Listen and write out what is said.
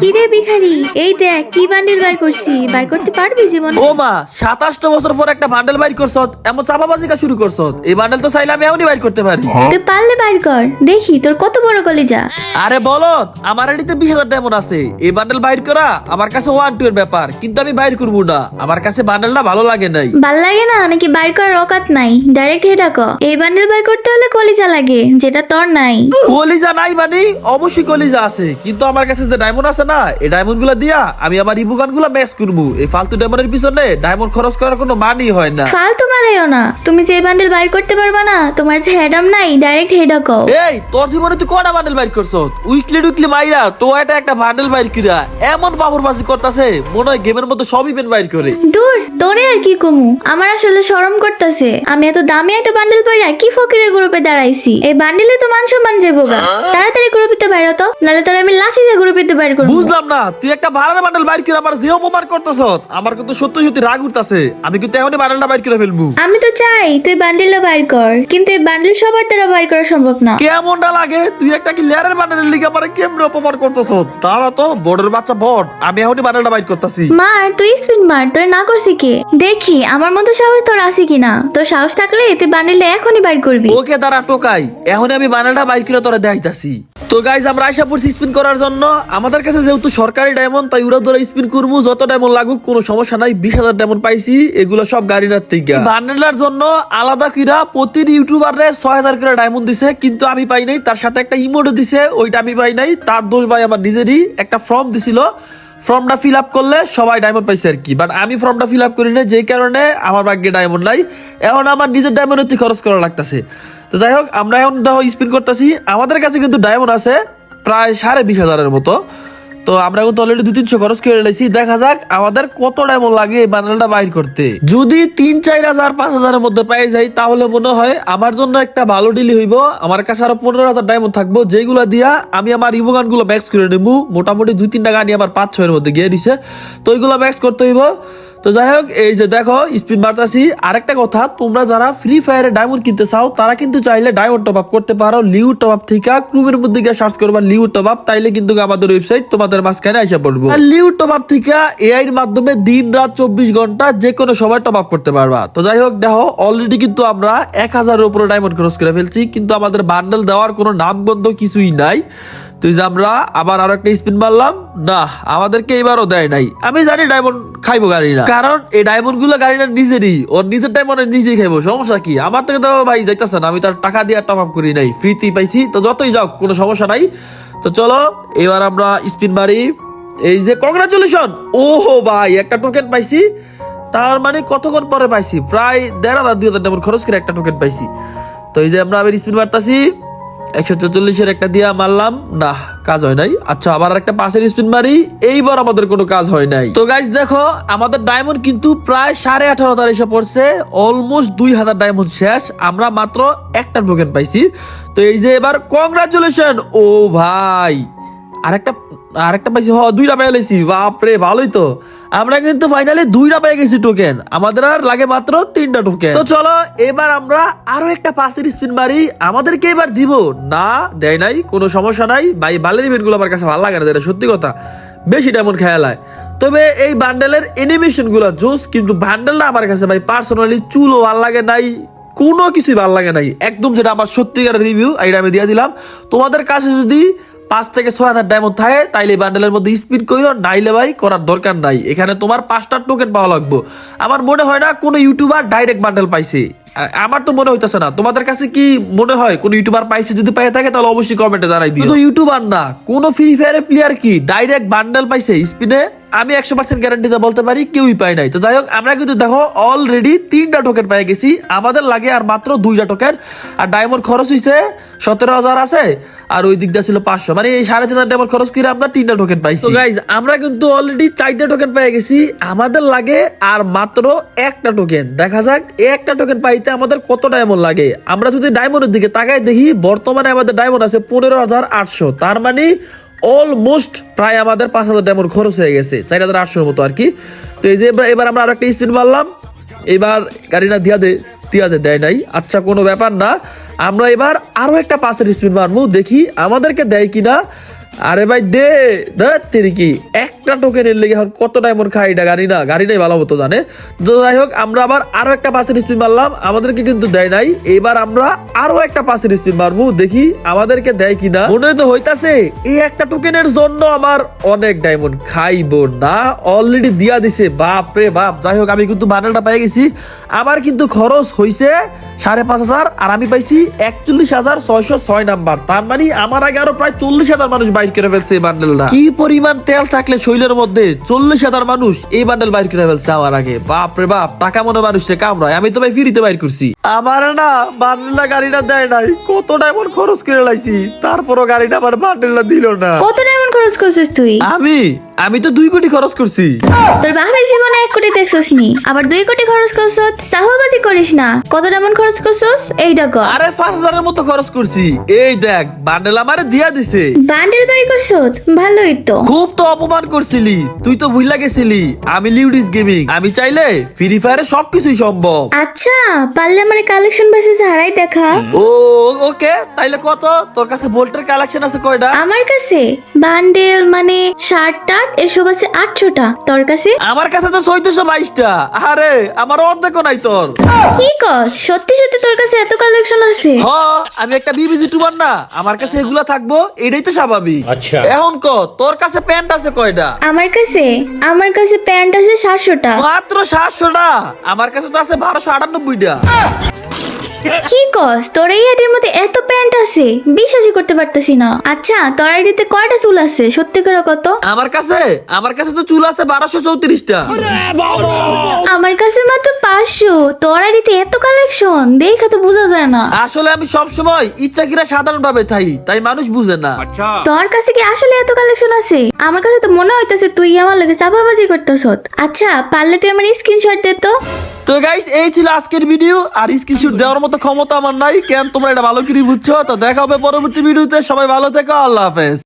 কিরে ভিখারি? এই দেখ কি বান্ডিল বার করছি? বার করতে পারবি জীবন? ও মা সাতাশটা বছর পর একটা বান্ডেল বাইর করছ এমন চাপাবাজি কা শুরু করছ। এই বান্ডেল তো চাইলে আমি এমনই বাইর করতে পারি। তুই পারলে বার কর। দেখি তোর কত বড় কলেজা? আরে বলো আমার এডিতে বিশ হাজার ডায়মন্ড আছে। এই বান্ডেল বাইর করা আমার কাছে ওয়ান টু এর ব্যাপার কিন্তু আমি বাইর করব না। আমার কাছে বান্ডেলটা ভালো লাগে নাই। ভালো লাগে না নাকি বাইর করার অকাত নাই? ডাইরেক্ট হেডা ক এই বান্ডিল বার করতে হলে কলিজা লাগে যেটা তোর নাই। কলিজা নাই মানে? অবশ্যই কলিজা আছে কিন্তু আমার কাছে যে ডায়মন্ড আছে না এই ডায়মন্ডগুলা দিয়া আমি আমার ইবুগানগুলা ম্যাচ করব। এই ফালতু ডায়মন্ডের পিছনে ডায়মন্ড খরচ করার কোনো মানই হয় না। ফালতু মারাইও না। তুমি যে বান্ডিল বাইর করতে পারবা না তোমার যে হেডাম নাই ডাইরেক্ট হেডা ক এই তোর জীবনে তুই কটা বান্ডেল বাইর করছ? উইকলি উইকলি মাইরা তো এটা একটা বান্ডেল বাইর কিরা এমন পাপড় বাজি করতেছে মনে হয় গেমের মধ্যে সব ইভেন্ট বাইর করে। দূর তোরে আর কি কমু? আমার আসলে শরম করতেছে। আমি এত দামি একটা বান্ডেল পরে কি ফকিরের গ্রুপে দাঁড়াইছি? এই বান্ডেলে তো মান সম্মান যাব গা তাড়াতাড়ি গ্রুপিতে বাইর তো নাহলে তোর আমি লাঠি দিয়ে গ্রুপিতে বাইর করব। বুঝলাম না তুই একটা ভাড়ার বান্ডেল বাইর করে আমার যে অপমান করতেছ আমার কিন্তু সত্যি সত্যি রাগ উঠতেছে আমি কিন্তু এখনই বান্ডেলটা বাইর করে ফেলব। আমি তো চাই তুই বান্ডেলটা বাইর কর কিন্তু এই বান্ডেল সবার দ্বারা বাইর করা সম্ভব না। কেমনটা লাগে? তুই একটা কি লেয়ারের বান্ডেলের লিগে আমার কেমন অপমান করতেছ তারা তো বড়ের বাচ্চা বড় আমি এখনই বান্ডেলটা বাইর করতেছি। মার তুই স্পিন মার তোর না করছি কে? দেখি আমার মতো সাহস তোর আছে কিনা? তোর সাহস থাকলে তুই বান্ডেলটা এখনই বাইর করবি। ওকে তারা টোকাই। এখনই আমি বান্ডেলটা বাইর করে তোরা দেখাইতাছি। তো গাইজ আমরা আশা পড়ছি স্পিন করার জন্য। আমাদের কাছে যেহেতু সরকারি ডায়মন্ড তাই ওরা ধরে স্পিন করব। যত ডায়মন্ড লাগুক, কোনো সমস্যা নাই। বিশ হাজার ডায়মন্ড পাইছি। এগুলো সব গাড়িটার থেকে বান্ডেলার জন্য আলাদা কিরা প্রতি ইউটিউবারে ছয় হাজার করে ডায়মন্ড দিছে। কিন্তু আমি পাই নাই। তার সাথে একটা ইমোটও দিছে। ওইটা আমি পাই নাই। তার দোষ ভাই আমার নিজেরই। একটা ফর্ম দিছিল। ফর্মটা ফিল আপ করলে সবাই ডায়মন্ড পাইছে আর কি। বাট আমি ফর্মটা ফিল আপ করি না যেই কারণে আমার ভাগ্যে ডায়মন্ড নাই। এখন আমার নিজের ডায়মন্ড অতি খরচ করা লাগতেছে। তো যাই হোক, আমরা এখন দেখো স্পিন করতেছি। আমাদের কাছে কিন্তু ডায়মন্ড আছে প্রায় সাড়ে বিশ হাজারের মতো। তো আমরা কিন্তু অলরেডি দুই তিনশো খরচ করে রেখেছি দেখা যাক আমাদের কত ডায়মন্ড লাগে এই বান্ডেলটা বাইর করতে। যদি তিন চার হাজার, পাঁচ হাজারের মধ্যে পাই যাই, তাহলে মনে হয় আমার জন্য একটা ভালো ডিলি হইব। আমার কাছে আরও পনেরো হাজার ডায়মন্ড থাকব যেগুলো দিয়া আমি আমার ইমোগানগুলো ম্যাক্স করে নেব। মোটামুটি দুই তিনটা গান আমার পাঁচ ছয়ের মধ্যে গিয়ে দিছে তো ওইগুলো ম্যাক্স করতে হইব। তো যাই হোক, এই যে দেখো স্পিন মারতাছি আরেকটা কথা, তোমরা যারা ফ্রি ফায়ারে ডায়মন্ড কিনতে চাও, তারা কিন্তু চাইলে ডায়মন্ড টপ আপ করতে পারো। লিউ টপ আপ থেকে ক্রুমের মধ্যে গিয়ে সার্চ করবা লিউ টপ আপ তাইলে কিন্তু আমাদের ওয়েবসাইট তোমাদের মাঝখানে আইসা পড়ব। আর লিউ টপ আপ থেকে এআই এর মাধ্যমে দিন রাত চব্বিশ ঘণ্টা যে কোনো সময় টপ আপ করতে পারবা। তো যাই হোক, দেখো অলরেডি কিন্তু আমরা এক হাজারের উপরে ডায়মন্ড খরচ করে ফেলছি, কিন্তু আমাদের বান্ডেল দেওয়ার কোনো নামগন্ধ কিছুই নাই। তুই আমরা আবার আরও একটা স্পিন মারলাম? না, আমাদেরকে এবারও দেয় নাই। আমি জানি ডায়মন্ড খাইবো গাড়ি না। কারণ এই ডায়মন্ডগুলো গাড়িটা নিজেরই ওর নিজের ডায়মন্ড নিজেই খাইবো, সমস্যা কি? আমার থেকে তো ভাই যাইতেছে না, আমি তার টাকা দিয়ে টপ আপ করি নাই। ফ্রিতেই পাইছি, তো যতই যাও কোনো সমস্যা নাই। তো চলো, এবার আমরা স্পিন মারি। এই যে কংগ্রাচুলেশন ওহো ভাই, একটা টোকেন পাইছি। তার মানে কতক্ষণ পরে পাইছি? প্রায় দেড় হাজার, দুই হাজার খরচ করে একটা টোকেন পাইছি। তো এই যে আমরা আবার স্পিন মারতাছি। একশো চল্লিশের একটা দিয়া মারলাম। না কাজ হয় নাই। আচ্ছা আবার একটা পাশের স্পিন মারি, এইবার আমাদের কোনো কাজ হয় নাই। তো গাইজ দেখো, আমাদের ডায়মন্ড কিন্তু প্রায় সাড়ে আঠারো হাজার এসে পড়ছে অলমোস্ট দুই হাজার ডায়মন্ড শেষ। আমরা মাত্র একটা টোকেন পাইছি। তো এই যে এবার কংগ্রাচুলেশন ও ভাই, আরেকটা আরেকটা পাইছি হ দুইটা পেয়ে লাইছি, বাপরে, ভালোই তো। আমরা কিন্তু ফাইনালি দুইটা পেয়ে গেছি টোকেন আমাদের আর লাগে মাত্র তিনটা টোকেন তো চলো, এবার আমরা আরও একটা পাশের স্পিন মারি, আমাদেরকে এবার দিব। না, দেয় নাই, কোনো সমস্যা নাই, ভাই ভালো দিবেনগুলো আমার কাছে ভালো লাগে না, এটা সত্যি কথা। বেশি ডায়মন্ড খেয়ালায় তবে এই বান্ডেলের এনিমেশনগুলো, জোস, কিন্তু বান্ডেলটা আমার কাছে ভাই পার্সোনালি চুলও ভালো লাগে নাই, কোনো কিছুই ভালো লাগে নাই। একদম যেটা আমার সত্যিকারের রিভিউ এটা আমি দিয়ে দিলাম। তোমাদের কাছে যদি পাঁচ থেকে ছয় হাজার ডায়মন্ড থাকে, তাইলে বান্ডেলের মধ্যে স্পিন করিও নাইলে ভাই করার দরকার নাই। এখানে তোমার পাঁচটা টোকেন পাওয়া লাগবে। আমার মনে হয় না কোনো ইউটিউবার ডাইরেক্ট বান্ডেল পাইছে। আমার তো মনে হইতেছে না। তোমাদের কাছে কি মনে হয় কোন ইউটিউবার পাইছে যদি পাই থাকে, তাহলে অবশ্যই কমেন্টে জানাই দিও। ইউটিউবার না, কোন ফ্রি ফায়ারের প্লেয়ার কি ডাইরেক্ট বান্ডেল পাইছে স্পিনে আমি একশো পার্সেন্ট গ্যারান্টিতে বলতে পারি, কেউই পাই নাই। তো যাই হোক, আমরা কিন্তু দেখো অলরেডি তিনটা টোকেন পেয়ে গেছি। আমাদের লাগে আর মাত্র দুইটা টোকেন আর ডায়মন্ড খরচ হয়েছে সতেরো হাজার আছে, আর ওই দিকটা ছিল পাঁচশো। মানে এই সাড়ে তিন হাজার খরচ করে আমরা তিনটা টোকেন পাইছি। তো গাইজ আমরা কিন্তু অলরেডি চারটা টোকেন পেয়ে গেছি। আমাদের লাগে আর মাত্র একটা টোকেন দেখা যাক, একটা টোকেন পাইতে আমাদের কত ডায়মন্ড লাগে। আমরা যদি ডায়মন্ডের দিকে তাকাই দেখি, বর্তমানে আমাদের ডায়মন্ড আছে পনেরো হাজার আটশো। তার মানে অলমোস্ট প্রায় আমাদের পাঁচ হাজার ডায়মন্ড খরচ হয়ে গেছে, চার হাজার আটশোর মতো আর কি। তো এই যে এবার- আমরা আর একটা স্পিড মারলাম। এবার গাড়িটা দিয়া দে দেয় নাই। আচ্ছা কোনো ব্যাপার না। আমরা এবার আরও একটা পাঁচের স্পিড মারবো, দেখি আমাদেরকে দেয় কিনা। আরে ভাই দে তেরি কি একটা টোকেনের লেগে এখন কত ডায়মন্ড খাই এটা গাড়ি না? গাড়িটাই ভালো মতো জানে। তো যাই হোক, আমরা আবার আরও একটা পাশের স্পিন মারলাম। আমাদেরকে কিন্তু দেয় নাই। এবার আমরা আরও একটা পাশের স্পিন মারবো। দেখি আমাদেরকে দেয় কিনা। মনে তো হইতাছে, এই একটা টোকেনের জন্য আমার অনেক ডায়মন্ড খাইবো না। অলরেডি দিয়া দিছে। বাপ রে বাপ। যাই হোক, আমি কিন্তু বান্ডেলটা পেয়ে গেছি। আমার কিন্তু খরচ হইছে সাড়ে পাঁচ হাজার, আর আমি পাইছি একচল্লিশ হাজার ছয়শো ছয় নাম্বার। তার মানে আমার আগে আরও প্রায় চল্লিশ হাজার মানুষ বাইর করে ফেলছে এই বান্ডেলটা কি পরিমাণ তেল থাকলে শৈলের মধ্যে চল্লিশ হাজার মানুষ এই বান্ডেল বাইর করে ফেলছে আমার আগে। বাপ রে বাপ টাকা মনে মানুষে কামড়ায়। আমি তো ভাই ফিরিতে বাইর করছি। আমার না বান্ডেলটা গাড়িটা দেয় নাই। কত ডায়মন্ড খরচ করে লাইছি তারপরও গাড়িটা আমার বান্ডেলটা দিল না। কত ডায়মন্ড খরচ করছিস তুই? আমি? আমি তো দুই কোটি খরচ করছি। তোর বাপের জীবনে এক কোটি দেখছিস নি আবার দুই কোটি খরচ করছস সাহবাজি করিস না। কত ডায়মন্ড খরচ করছস? এইটা কর আরে পাঁচ হাজারের মতো খরচ করছি। এই দেখ বান্ডেল আমারে দিয়া দিছে। বান্ডেল বাই করছত ভালোই তো। খুব তো অপমান করছিলি। তুই তো ভুইলা গেছিলি। আমি লিউডিস গেমিং আমি চাইলে ফ্রি ফায়ারে সবকিছুই সম্ভব। আচ্ছা পারলে আমার কালেকশন ভার্সেস হারাই দেখা। ও ওকে তাইলে কত? তোর কাছে বোল্টের কালেকশন আছে কয়টা? আমার কাছে বান্ডেল মানে শার্ট টার্ট এসব আছে আটশোটা। তোর কাছে? আমার কাছে তো চৈতশো বাইশটা। আরে আমার অর্ধেকও নাই তোর। কি কস? সত্যি সত্যি তোর কাছে এত কালেকশন আছে? হ আমি একটা বিবিজি টুবার না আমার কাছে এগুলা থাকব এটাই তো স্বাভাবিক। আচ্ছা। এখন ক তোর কাছে প্যান্ট আছে কয়টা? আমার কাছে? আমার কাছে প্যান্ট আছে সাতশোটা। মাত্র সাতশোটা? আমার কাছে তো আছে বারোশো আটানব্বইটা। কি কস? তোর এই আইডির মধ্যে এত প্যান্ট আছে বিশ্বাসই করতে পারতেছি না। আচ্ছা তোর আইডিতে কয়টা চুল আছে? সত্যি করে কত? আমার কাছে? আমার কাছে তো চুল আছে বারোশো চৌত্রিশটা। আমার কাছে মাত্র পাঁচশো। তোর আইডিতে এত কালেকশন দেখা তো বোঝা যায় না। আসলে আমি সব সময় ইচ্ছা কিনা সাধারণ ভাবে থাই তাই মানুষ বুঝে না। তোর কাছে কি আসলে এত কালেকশন আছে? আমার কাছে তো মনে হইতেছে তুই আমার লাগে চাপাবাজি করতেছ আচ্ছা পারলে তুই আমার স্ক্রিনশট দে তো। তো গাইস এই ছিল আজকের ভিডিও আর কিছু দেওয়ার মতো ক্ষমতা আমার নাই। কেন তোমরা এটা ভালো করে বুঝছ? তো দেখা হবে পরবর্তী ভিডিওতে সবাই ভালো থেকো, আল্লাহ হাফেজ।